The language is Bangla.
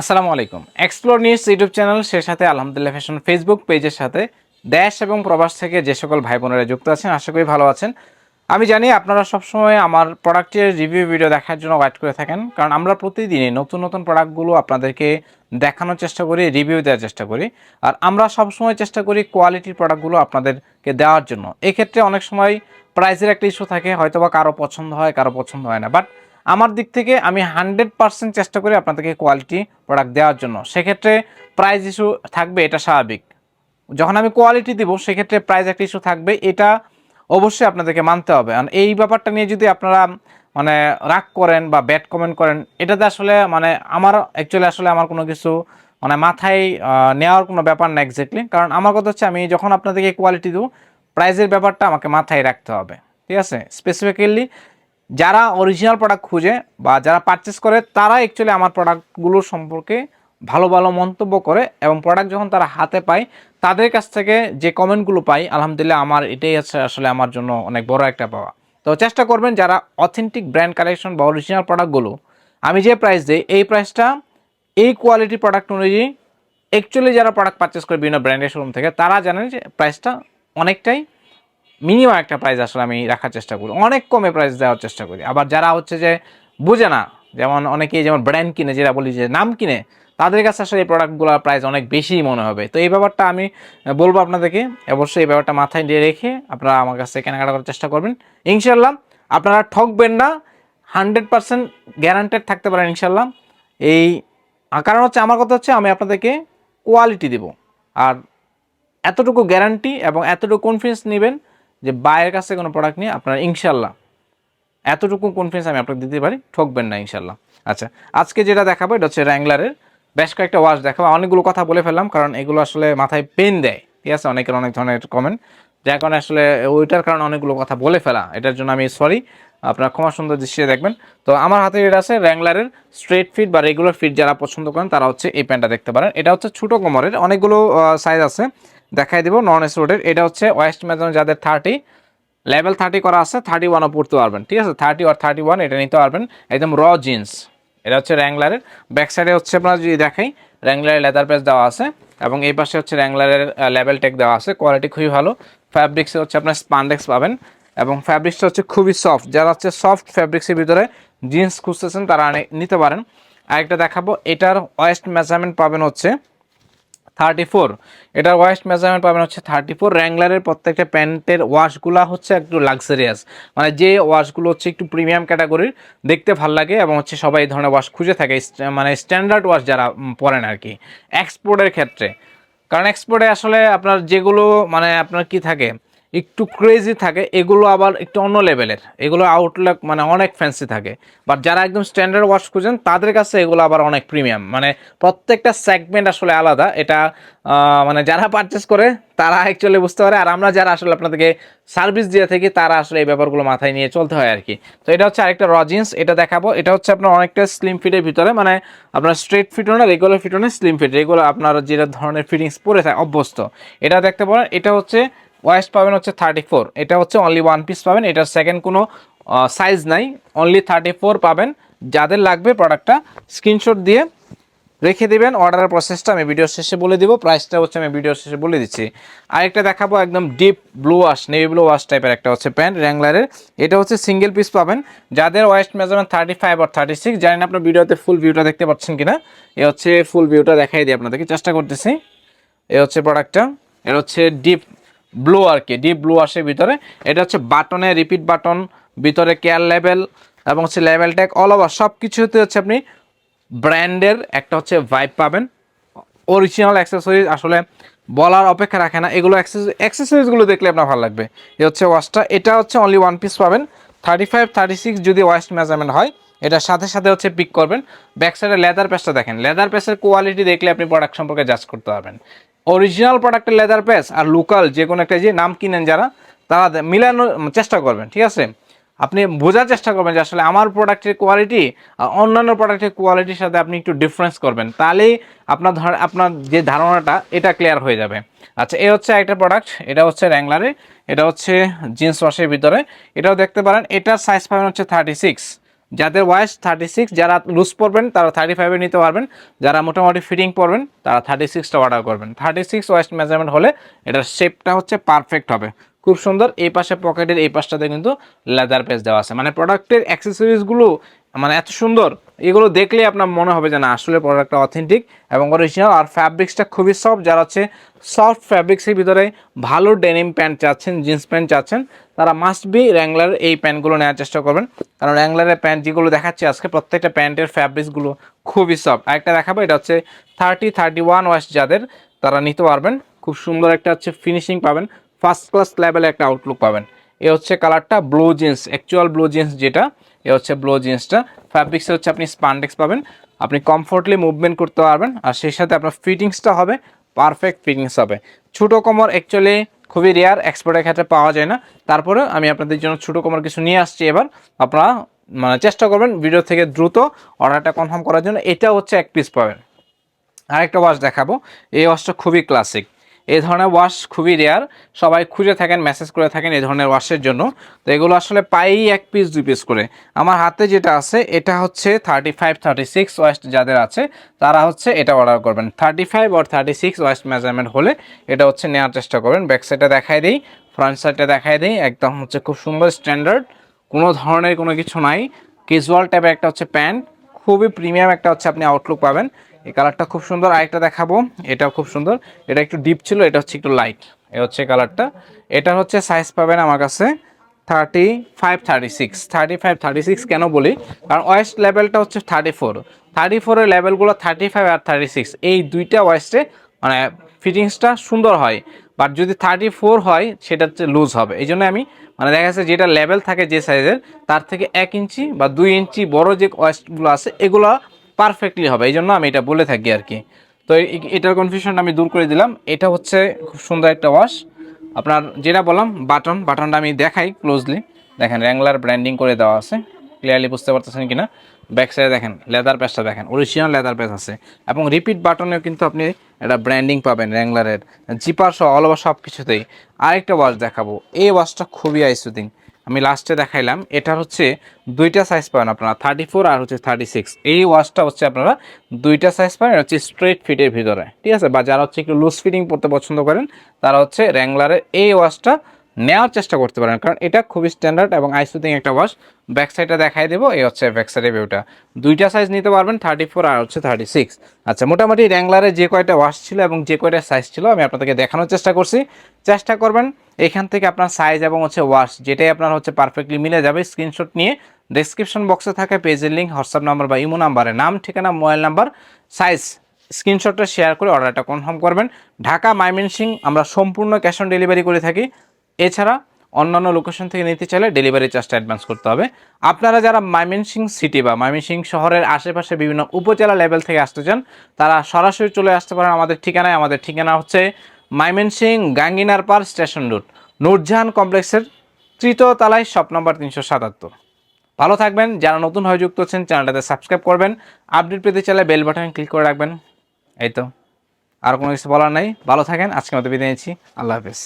আসসালামু আলাইকুম। এক্সপ্লোর নিউজ ইউটিউব চ্যানেল সে সাথে আলহামদুলিল্লাহ ফ্যাশন ফেসবুক পেজের সাথে দেশ এবং প্রবাস থেকে যে সকল ভাই বোনেরা যুক্ত আছেন, আশা করি ভালো আছেন। আমি জানি আপনারা সবসময় আমার প্রোডাক্টের রিভিউ ভিডিও দেখার জন্য ওয়েট করে থাকেন, কারণ আমরা প্রতিদিনই নতুন নতুন প্রোডাক্টগুলো আপনাদেরকে দেখানোর চেষ্টা করি রিভিউ দেওয়ার চেষ্টা করি। আর আমরা সবসময় চেষ্টা করি কোয়ালিটির প্রোডাক্টগুলো আপনাদেরকে দেওয়ার জন্য। এক্ষেত্রে অনেক সময় প্রাইসের একটা ইস্যু থাকে হয়তো বা কারও পছন্দ হয়, কারও পছন্দ হয় না। বাট আমার দিক থেকে আমি হান্ড্রেড পার্সেন্ট চেষ্টা করি আপনাদেরকে কোয়ালিটি প্রোডাক্ট দেওয়ার জন্য। সেক্ষেত্রে প্রাইস ইস্যু থাকবে, এটা স্বাভাবিক। যখন আমি কোয়ালিটি দিব, সেক্ষেত্রে প্রাইস একটা ইস্যু থাকবে, এটা অবশ্যই আপনাদেরকে মানতে হবে। কারণ এই ব্যাপারটা নিয়ে যদি আপনারা মানে রাগ করেন বা ব্যাড কমেন্ট করেন, এটাতে আসলে মানে আমার অ্যাকচুয়ালি আসলে আমার কোনো কিছু মানে মাথায় নেওয়ার কোনো ব্যাপার না এক্স্যাক্টলি কারণ আমার কথা হচ্ছে, আমি যখন আপনাদেরকে কোয়ালিটি দেবো প্রাইজের ব্যাপারটা আমাকে মাথায় রাখতে হবে। ঠিক আছে? স্পেসিফিক্যালি যারা অরিজিনাল প্রোডাক্ট খুঁজে বা যারা পারচেস করে, তারা অ্যাকচুয়ালি আমার প্রোডাক্টগুলোর সম্পর্কে ভালো ভালো মন্তব্য করে এবং প্রোডাক্ট যখন তারা হাতে পায়, তাদের কাছ থেকে যে কমেন্টগুলো পাই, আলহামদুলিল্লাহ আমার এটাই আছে আসলে আমার জন্য অনেক বড় একটা পাওয়া। তো চেষ্টা করবেন যারা অথেন্টিক ব্র্যান্ড কালেকশন বা অরিজিনাল প্রোডাক্টগুলো আমি যে প্রাইস দিই, এই প্রাইসটা এই কোয়ালিটি প্রোডাক্ট অনুযায়ী অ্যাকচুয়ালি যারা প্রোডাক্ট পারচেস করে বিভিন্ন ব্র্যান্ডের শোরুম থেকে, তারা জানেন যে প্রাইসটা অনেকটাই মিনিমাম একটা প্রাইস আসলে আমি রাখার চেষ্টা করি। অনেক কমে প্রাইস দেওয়ার চেষ্টা করি। আবার যারা হচ্ছে যে বুঝে না, যেমন অনেকেই যেমন ব্র্যান্ড কিনে, যেটা বলি যে নাম কিনে, তাদের কাছে আসলে এই প্রোডাক্টগুলোর প্রাইস অনেক বেশি মনে হবে। তো এই ব্যাপারটা আমি বলব আপনাদেরকে। অবশ্যই এই ব্যাপারটা মাথায় দিয়ে রেখে আপনারা আমার কাছে কেনাকাটা করার চেষ্টা করবেন। ইনশাল্লাহ আপনারা ঠকবেন না হান্ড্রেড পার্সেন্ট গ্যারান্টেড থাকতে পারেন ইনশাল্লাহ এই কারণ হচ্ছে আমার কথা হচ্ছে আমি আপনাদেরকে কোয়ালিটি দেব। আর এতটুকু গ্যারান্টি এবং এতটুকু কনফিডেন্স নেবেন যে বাইরের কাছে কোনো প্রোডাক্ট নিয়ে আপনারা ইনশাল্লাহ এতটুকু কনফিডেন্স আমি আপনাকে দিতে পারি, ঠকবেন না ইনশাল্লাহ আচ্ছা আজকে যেটা দেখাবো এটা হচ্ছে র্যাংলারের বেশ কয়েকটা ওয়াশ দেখাবো। অনেকগুলো কথা বলে ফেললাম কারণ এগুলো আসলে মাথায় পেন দেয়। ঠিক আছে? অনেকের অনেক ধরনের কমেন্ট যার কারণে আসলে ওইটার কারণে অনেকগুলো কথা বলে ফেলা। এটার জন্য আমি সরি আপনারা ক্ষমা সুন্দর দৃষ্টিতে দেখবেন। তো আমার হাতে এটা আছে র্যাংলারের স্ট্রেট ফিট বা রেগুলার ফিট যারা পছন্দ করেন তারা হচ্ছে এই প্যান্টটা দেখতে পারেন। এটা হচ্ছে ছোটো কোমরের। অনেকগুলো সাইজ আছে। দেখাই দেবো নন রোডের এটা হচ্ছে ওয়েস্ট মেজন যাদের থার্টি লেভেল থার্টি করা আছে থার্টি ওয়ানও পড়তে পারবেন, ঠিক আছে? থার্টি আর থার্টি ওয়ান এটা নিতে পারবেন। একদম র জিন্স এটা হচ্ছে র্যাংলারের ব্যাক সাইডে হচ্ছে আপনারা যদি দেখাই র্যাংলারের লেদার পেস দেওয়া আছে এবং এই পাশে হচ্ছে র্যাংলারের লেভেল টেক দেওয়া আছে। কোয়ালিটি খুবই ভালো। ফ্যাব্রিক্সে হচ্ছে আপনার স্পান্ডেক্স পাবেন এবং ফ্যাব্রিক্সটা হচ্ছে খুবই সফট যারা হচ্ছে সফট ফ্যাব্রিক্সের ভিতরে জিন্স খুঁজতেছেন, তারা নিতে পারেন। আরেকটা দেখাবো, এটার ওয়েস্ট মেজারমেন্ট পাবেন হচ্ছে থার্টি ফোর এটার ওয়াস্ট মেজারমেন্ট পাবেন হচ্ছে থার্টি ফোর র্যাংলারের প্রত্যেকটা প্যান্টের ওয়াশগুলো হচ্ছে একটু লাক্সারিয়াস মানে যে ওয়াশগুলো হচ্ছে একটু প্রিমিয়াম ক্যাটাগরির দেখতে ভালো লাগে এবং হচ্ছে সবাই এই ধরনের ওয়াশ খুঁজে থাকে। মানে স্ট্যান্ডার্ড ওয়াশ যারা পরেন আর কি এক্সপোর্টের ক্ষেত্রে। কারণ এক্সপোর্টে আসলে আপনার যেগুলো মানে আপনার কি থাকে? একটু ক্রেজি থাকে, এগুলো আবার একটু অন্য লেভেলের এগুলো আউটলুক মানে অনেক ফ্যান্সি থাকে। বাট যারা একদম স্ট্যান্ডার্ড ওয়াশ খুঁজেন, তাদের কাছে এগুলো আবার অনেক প্রিমিয়াম মানে প্রত্যেকটা সেগমেন্ট আসলে আলাদা। এটা মানে যারা পারচেস করে, তারা অ্যাকচুয়ালি বুঝতে পারে। আর আমরা যারা আসলে আপনাদেরকে সার্ভিস দিয়ে থাকি, তারা আসলে এই ব্যাপারগুলো মাথায় নিয়ে চলতে হয় আর কি তো এটা হচ্ছে আরেকটা রজিন্স এটা দেখাবো। এটা হচ্ছে আপনার অনেকটা স্লিম ফিটের ভিতরে। মানে আপনার স্ট্রেট ফিটও না রেগুলার ফিটও না স্লিম ফিট রেগুলার আপনার যেটা ধরনের ফিটিংস পরে থাকে, অভ্যস্ত। এটা দেখতে পারেন, এটা হচ্ছে ওয়েস্ট পাবেন হচ্ছে থার্টি ফোর এটা হচ্ছে অনলি ওয়ান পিস পাবেন, এটার সেকেন্ড কোনো সাইজ নাই। অনলি থার্টি ফোর পাবেন। যাদের লাগবে প্রোডাক্টটা স্ক্রিনশট দিয়ে রেখে দেবেন অর্ডারের প্রসেসটা আমি ভিডিও শেষে বলে দিব প্রাইসটা হচ্ছে আমি ভিডিও শেষে বলে দিচ্ছি। আরেকটা দেখাবো একদম deep blue wash navy blue wash টাইপের একটা হচ্ছে প্যান্ট র্যাংলারের এটা হচ্ছে সিঙ্গেল পিস পাবেন। যাদের ওয়েস্ট মেজারমেন্ট থার্টি ফাইভ আর থার্টি সিক্স জানেন আপনার ভিডিওতে ফুল ভিউটা দেখতে পাচ্ছেন কিনা? এ হচ্ছে ফুল ভিউটা দেখাই দিই আপনাদেরকে, চেষ্টা করতেছি। এ হচ্ছে প্রোডাক্টটা এর হচ্ছে ডিপ ব্লু আর কি ডিপ ব্লু আসে ভিতরে। এটা হচ্ছে বাটনে রিপিট বাটন ভিতরে কেয়ার লেভেল এবং হচ্ছে লেভেল ট্যাগ অল ওভার সব কিছুতে হচ্ছে আপনি ব্র্যান্ডের একটা হচ্ছে ভাইব পাবেন। অরিজিনাল অ্যাক্সেসরিজ আসলে বলার অপেক্ষা রাখে না। এগুলো অ্যাক্সেসরিজগুলো দেখলে আপনার ভালো লাগবে। এ হচ্ছে ওয়াশটা এটা হচ্ছে অনলি ওয়ান পিস পাবেন। থার্টি ফাইভ থার্টি সিক্স যদি ওয়াস্ট মেজারমেন্ট হয় এটার সাথে সাথে হচ্ছে পিক করবেন। ব্যাক সাইডে লেদার পেসটা দেখেন। লেদার পেসের কোয়ালিটি দেখলে আপনি প্রোডাক্ট সম্পর্কে জাজ করতে পারবেন। অরিজিনাল প্রোডাক্টের লেদার পেস আর লোকাল যে কোনো একটা যে নাম কিনেন যারা, তারা মিলানোর চেষ্টা করবেন, ঠিক আছে? আপনি বোঝার চেষ্টা করবেন যে আসলে আমার প্রোডাক্টের কোয়ালিটি আর অন্যান্য প্রোডাক্টের কোয়ালিটির সাথে আপনি একটু ডিফারেন্স করবেন, তাহলেই আপনার আপনার যে ধারণাটা, এটা ক্লিয়ার হয়ে যাবে। আচ্ছা এ হচ্ছে একটা প্রোডাক্ট এটা হচ্ছে র্যাংলারে এটা হচ্ছে জিন্স ওয়াশের ভিতরে। এটাও দেখতে পারেন এটার সাইজ পাবেন হচ্ছে থার্টি সিক্স যাদের বয়স থার্টি সিক্স যারা লুজ পড়বেন তারা থার্টি ফাইভে নিতে পারবেন। যারা মোটামুটি ফিটিং পড়বেন তারা থার্টি সিক্সটা অর্ডার করবেন। থার্টি সিক্স ওয়েস্ট মেজারমেন্ট হলে এটার শেপটা হচ্ছে পারফেক্ট হবে। খুব সুন্দর, এই পাশে পকেটের এই পাশটাতে কিন্তু লেদার পেজ দেওয়া আছে। মানে প্রোডাক্টের অ্যাক্সেসরিজগুলো মানে এত সুন্দর, এগুলো দেখলে আপনার মনে হবে যে না, আসলে প্রোডাক্টটা অথেন্টিক এবং অরিজিনাল আর ফ্যাব্রিক্সটা খুবই সফট যারা হচ্ছে সফট ফ্যাব্রিক্সের ভিতরে ভালো ডেনিম প্যান্ট চাচ্ছেন জিন্স প্যান্ট চাচ্ছেন, তারা মাস্ট বি র্যাংলার এই প্যান্টগুলো নেওয়ার চেষ্টা করবেন। কারণ র্যাংলারের প্যান্ট যেগুলো দেখাচ্ছি আজকে, প্রত্যেকটা প্যান্টের ফ্যাব্রিক্সগুলো খুবই সফট আরেকটা দেখাবো, এটা হচ্ছে থার্টি থার্টি ওয়ান ওয়াশ যাদের, তারা নিতে পারবেন। খুব সুন্দর একটা হচ্ছে ফিনিশিং পাবেন ফার্স্ট ক্লাস লেভেলে একটা আউটলুক পাবেন। এ হচ্ছে কালারটা blue jeans actual blue jeans যেটা, এ হচ্ছে ব্লু জিন্সটা। ফ্যাব্রিক্সে হচ্ছে আপনি স্পান্ডেক্স পাবেন। আপনি কমফোর্টলি মুভমেন্ট করতে পারবেন। আর সেই সাথে আপনার ফিটিংসটা হবে পারফেক্ট ফিটিংস হবে। ছোটো কোমর অ্যাকচুয়ালি খুবই রেয়ার এক্সপোর্টের ক্ষেত্রে পাওয়া যায় না। তারপরে আমি আপনাদের জন্য ছোটো কোমর কিছু নিয়ে আসছি এবার। আপনারা মানে চেষ্টা করবেন ভিডিও থেকে দ্রুত অর্ডারটা কনফার্ম করার জন্য। এটা হচ্ছে এক পিস পাবেন। আরেকটা ওয়াশ দেখাবো। এই ওয়াশটা খুবই ক্লাসিক এই ধরনের ওয়াশ খুবই রেয়ার সবাই খুঁজে থাকেন মেসেজ করে থাকেন এই ধরনের ওয়াশের জন্য। তো এগুলো আসলে পাই এক পিস দুই পিস করে। আমার হাতে যেটা আছে, এটা হচ্ছে thirty five thirty six waist যাদের আছে, তারা হচ্ছে এটা অর্ডার করবেন। থার্টি ফাইভ আর থার্টি সিক্স ওয়াস্ট মেজারমেন্ট হলে এটা হচ্ছে নেওয়ার চেষ্টা করবেন। ব্যাক সাইডটা দেখাই দিই ফ্রন্ট সাইডটা দেখাই দিই, একদম হচ্ছে খুব সুন্দর স্ট্যান্ডার্ড কোনো ধরনের কোনো কিছু নাই। ক্যাজুয়াল টাইপের একটা হচ্ছে প্যান্ট খুবই প্রিমিয়াম একটা হচ্ছে আপনি আউটলুক পাবেন। এই কালারটা খুব সুন্দর। আরেকটা দেখাবো। এটাও খুব সুন্দর। এটা একটু ডিপ ছিল, এটা হচ্ছে একটু লাইট এ হচ্ছে কালারটা। এটা হচ্ছে সাইজ পাবেন আমার কাছে thirty five thirty six thirty five thirty six কেন বলি? কারণ ওয়েস্ট লেভেলটা হচ্ছে থার্টি ফোর থার্টি ফোরের লেভেলগুলো থার্টি ফাইভ আর থার্টি সিক্স এই দুইটা ওয়েস্টে মানে ফিটিংসটা সুন্দর হয়। বাট যদি থার্টি ফোর হয়, সেটা হচ্ছে লুজ হবে। এই আমি মানে দেখা যাচ্ছে যেটা লেভেল থাকে যে সাইজের তার থেকে এক ইঞ্চি বা দুই ইঞ্চি বড় যে ওয়েস্টগুলো আছে, এগুলো পারফেক্টলি হবে এই জন্য আমি এটা বলে থাকি আর কি। তো এটার কনফিউশনটা আমি দূর করে দিলাম। এটা হচ্ছে খুব সুন্দর একটা ওয়াশ আপনার যেটা বললাম বাটন বাটনটা আমি দেখাই ক্লোজলি দেখেন র্যাংলার ব্র্যান্ডিং করে দেওয়া আছে। ক্লিয়ারলি বুঝতে পারতেছেন কিনা? ব্যাক সাইডে দেখেন লেদার প্যাচটা দেখেন অরিজিনাল লেদার প্যাচ আছে। এবং রিপিট বাটনেও কিন্তু আপনি একটা ব্র্যান্ডিং পাবেন র্যাংলারের জিপার সহ অল ওভার সব কিছুতেই আরেকটা ওয়াশ দেখাবো। এই ওয়াশটা খুবই আইসুদিং আমি লাস্টে দেখাইলাম, এটা হচ্ছে দুইটা সাইজ পাবেন আপনারা থার্টি ফোর আর হচ্ছে থার্টি সিক্স এই ওয়াচটা হচ্ছে আপনারা দুইটা সাইজ পাবেন হচ্ছে স্ট্রেট ফিটের ভিতরে, ঠিক আছে? বা যারা হচ্ছে একটু লুজ ফিটিং পড়তে পছন্দ করেন, তারা হচ্ছে র্যাংলারের এই ওয়াশটা নেওয়ার চেষ্টা করতে পারেন, কারণ এটা খুবই স্ট্যান্ডার্ড এবং আইসুদিং একটা ওয়াশ ব্যাক সাইডটা দেখাই দেবো, এই হচ্ছে ব্যাক সাইডের ভিউটা দুইটা সাইজ নিতে পারবেন থার্টি ফোর আর হচ্ছে থার্টি সিক্স আচ্ছা মোটামুটি র্যাংলারে যে কয়টা ওয়াশ ছিল এবং যে কয়টা সাইজ ছিল, আমি আপনাদেরকে দেখানোর চেষ্টা করছি। চেষ্টা করবেন, এখান থেকে আপনার সাইজ এবং হচ্ছে ওয়াশ যেটাই আপনার হচ্ছে পারফেক্টলি মিলে যাবে স্ক্রিনশট নিয়ে ডেসক্রিপশন বক্সে থাকে পেজের লিঙ্ক হোয়াটসঅ্যাপ নাম্বার বা ইমো নাম্বারে নাম, ঠিকানা মোবাইল নাম্বার সাইজ স্ক্রিনশটটা শেয়ার করে অর্ডারটা কনফার্ম করবেন। ঢাকা মাইমেনসিং আমরা সম্পূর্ণ ক্যাশ অন ডেলিভারি করে থাকি। এছাড়া অন্যান্য লোকেশন থেকে নিতে চাইলে ডেলিভারি চার্জটা অ্যাডভান্স করতে হবে। আপনারা যারা ময়মনসিং সিটি বা ময়মনসিং শহরের আশেপাশে বিভিন্ন উপজেলা লেভেল থেকে আসতে চান, তারা সরাসরি চলে আসতে পারেন আমাদের ঠিকানায়। আমাদের ঠিকানা হচ্ছে ময়মনসিং গাঙ্গিনার পার স্টেশন রুট নূরজাহান কমপ্লেক্সের তৃতীয় তলায় শপ নম্বর তিনশো সাতাত্তর। ভালো থাকবেন। যারা নতুন হয়ে যুক্ত হচ্ছেন চ্যানেলটাতে সাবস্ক্রাইব করবেন। আপডেট পেতে চাইলে বেল বাটন ক্লিক করে রাখবেন। এই তো, আর কোনো কিছু বলার নাই। ভালো থাকেন। আজকে মতো বিদায় নিচ্ছি। আল্লাহ হাফেজ।